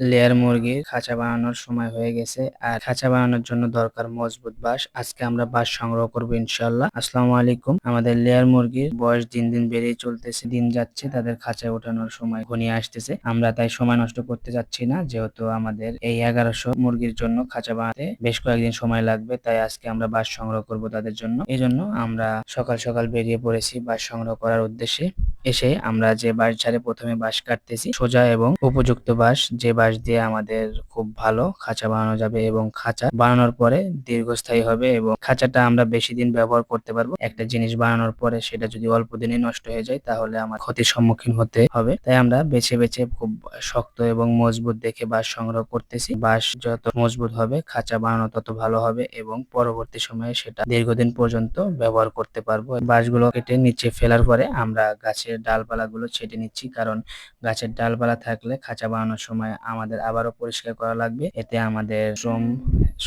Layer মুরগির খাঁচা বানানোর সময় হয়ে গেছে। আর খাঁচা বানানোর জন্য দরকার মজবুত বাঁশ। আজকে আমরা বাঁশ সংগ্রহ করব ইনশাল্লাহ আসসালামু আলাইকুম। আমাদের লেয়ার মুরগির বয়স দিন দিন বেড়েই চলতেছে। দিন যাচ্ছে, তাদের খাঁচায় ওঠানোর সময় ঘনিয়ে আসতেছে। আমরা তাই সময় নষ্ট করতে যাচ্ছি না। যেহেতু আমাদের এই এগারোশো মুরগির জন্য খাঁচা বানাতে বেশ কয়েকদিন সময় লাগবে, তাই আজকে আমরা বাঁশ সংগ্রহ করব তাদের জন্য। এই জন্য আমরা সকাল সকাল বেরিয়ে পড়েছি বাঁশ সংগ্রহ করার উদ্দেশ্যে। এসে আমরা যে বাঁশ ঝাড়ে প্রথমে বাঁশ কাটতেছি, সোজা এবং উপযুক্ত বাঁশ, যে বাঁশ দিয়ে আমাদের খুব ভালো খাঁচা বানানো যাবে এবং খাঁচা বানানোর পরে দীর্ঘস্থায়ী হবে এবং খাঁচাটা আমরা বেশি দিন ব্যবহার করতে পারব। একটা জিনিস বানানোর পরে সেটা যদি অল্প দিনে নষ্ট হয়ে যায়, তাহলে আমার ক্ষতির সম্মুখীন হতে হবে। তাই আমরা বেছে বেছে খুব শক্ত এবং মজবুত দেখে বাঁশ সংগ্রহ করতেছি। বাঁশ যত মজবুত হবে, খাঁচা বানানো তত ভালো হবে এবং পরবর্তী সময়ে সেটা দীর্ঘদিন পর্যন্ত ব্যবহার করতে পারব। বাঁশগুলো কেটে নিচে ফেলার পরে আমরা গাছের ডালপালাগুলো ছেটে নিচ্ছি, কারণ গাছের ডালপালা থাকলে খাঁচা বানানোর সময় আমাদের আবারও পরিষ্কার করা লাগবে। এতে আমাদের শ্রম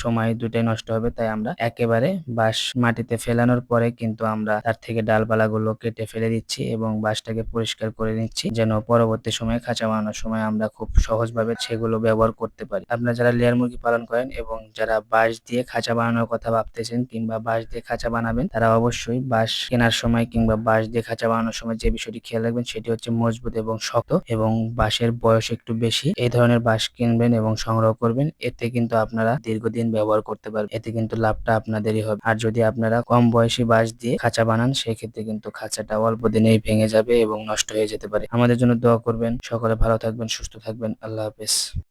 সময় দুটাই নষ্ট হবে, তাই আমরা একেবারে বাঁশ মাটিতে ফেলানোর পরে কিন্তু আমরা তার থেকে ডালপালাগুলো কেটে ফেলে দিচ্ছি এবং বাঁশটাকে পরিষ্কার করে নিচ্ছি, যেন পরবর্তী সময়ে খাঁচা বানানোর সময় আমরা খুব সহজভাবে সেগুলো ব্যবহার করতে পারি। আপনারা যারা লেয়ার মুরগি পালন করেন এবং যারা বাঁশ দিয়ে খাঁচা বানানোর কথা ভাবতেছেন কিংবা বাঁশ দিয়ে খাঁচা বানাবেন, তারা অবশ্যই বাঁশ কেনার সময় কিংবা বাঁশ দিয়ে খাঁচা বানানোর সময় যে বিষয়টি খেয়াল রাখবেন সেটি হচ্ছে মজবুত এবং শক্ত এবং বাঁশের বয়স একটু বেশি। এই ধরনের বাঁশ কিনবেন এবং সংগ্রহ করবেন, এতে কিন্তু আপনারা দীর্ঘদিন ব্যবহার করতে পারবে, এতে কিন্তু লাভটা আপনাদেরই হবে। আর যদি আপনারা কম বয়সী বাঁশ দিয়ে খাঁচা বানান, সেক্ষেত্রে কিন্তু খাঁচাটা অল্প দিনেই ভেঙে যাবে এবং নষ্ট হয়ে যেতে পারে। আমাদের জন্য দোয়া করবেন। সকলে ভালো থাকবেন, সুস্থ থাকবেন। আল্লাহ হাফেজ।